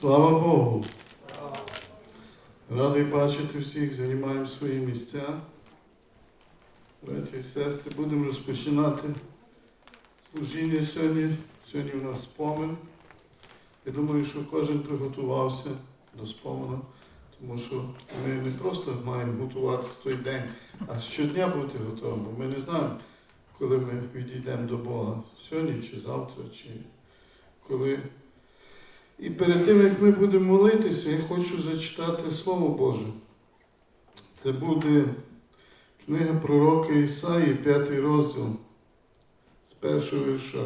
Слава Богу! Радий бачити всіх, займаємо свої місця. Браті і сестри, будемо розпочинати служіння сьогодні. Сьогодні у нас спомин. Я думаю, що кожен приготувався до спомену, тому що ми не просто маємо готуватися той день, а щодня бути готовим, бо ми не знаємо, коли ми відійдемо до Бога. Сьогодні чи завтра, чи коли. І перед тим, як ми будемо молитися, я хочу зачитати Слово Боже. Це буде книга пророка Ісаї, п'ятий розділ з першого вірша.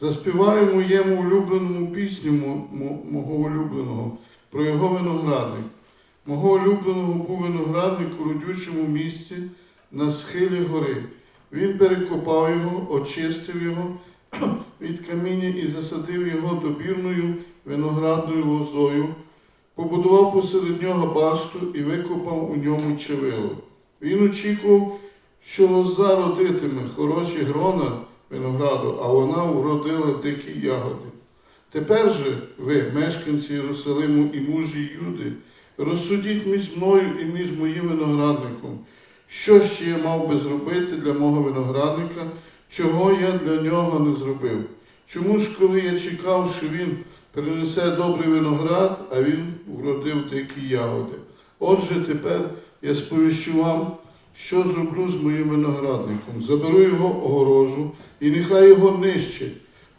Заспіваю моєму улюбленому пісню мо- мо- мого улюбленого про його виноградник. Мого улюбленого був виноградник у родючому місці на схилі гори. Він перекопав його, очистив його від каміння і засадив його добірною виноградною лозою, побудував посеред нього башту і викопав у ньому чевило. Він очікував, що лоза родитиме хороші грона винограду, а вона вродила дикі ягоди. Тепер же ви, мешканці Єрусалиму і мужі Юди, розсудіть між мною і між моїм виноградником, що ще я мав би зробити для мого виноградника, чого я для нього не зробив. Чому ж, коли я чекав, що він принесе добрий виноград, а він вродив дикі ягоди? Отже, тепер я сповіщу вам, що зроблю з моїм виноградником. Заберу його огорожу, і нехай його нищать.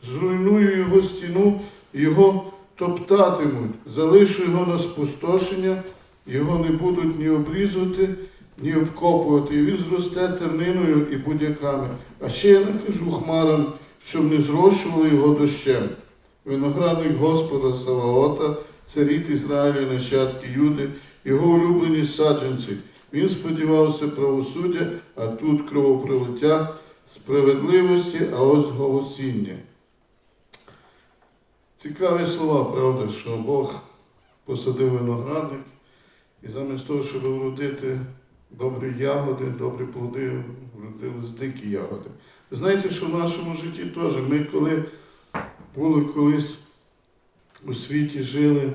Зруйную його стіну, його топтатимуть, залишу його на спустошення, його не будуть ні обрізувати, ні обкопувати. І він зросте терниною і будяками. А ще я накажу хмарам, щоб не зрощували його дощем. Виноградник Господа Саваота, царіт Ізраїля, нащадки Юди, його улюблені саджанці. Він сподівався правосуддя, а тут кровопролиття справедливості, а ось голосіння. Цікаві слова, правда, що Бог посадив виноградник, і замість того, щоб вродити добрі ягоди, добрі плоди, вродились дикі ягоди. Знаєте, що в нашому житті теж ми коли були колись у світі, жили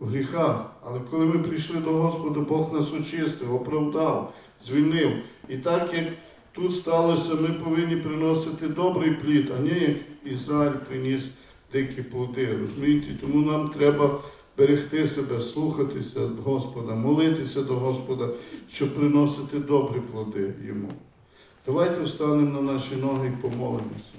в гріхах, але коли ми прийшли до Господа, Бог нас очистив, оправдав, звільнив. І так як тут сталося, ми повинні приносити добрий плід, а не як Ізраїль приніс дикі плоди. Розумієте? Тому нам треба берегти себе, слухатися Господа, молитися до Господа, щоб приносити добрі плоди йому. Давайте встанемо на наші ноги і помолимося.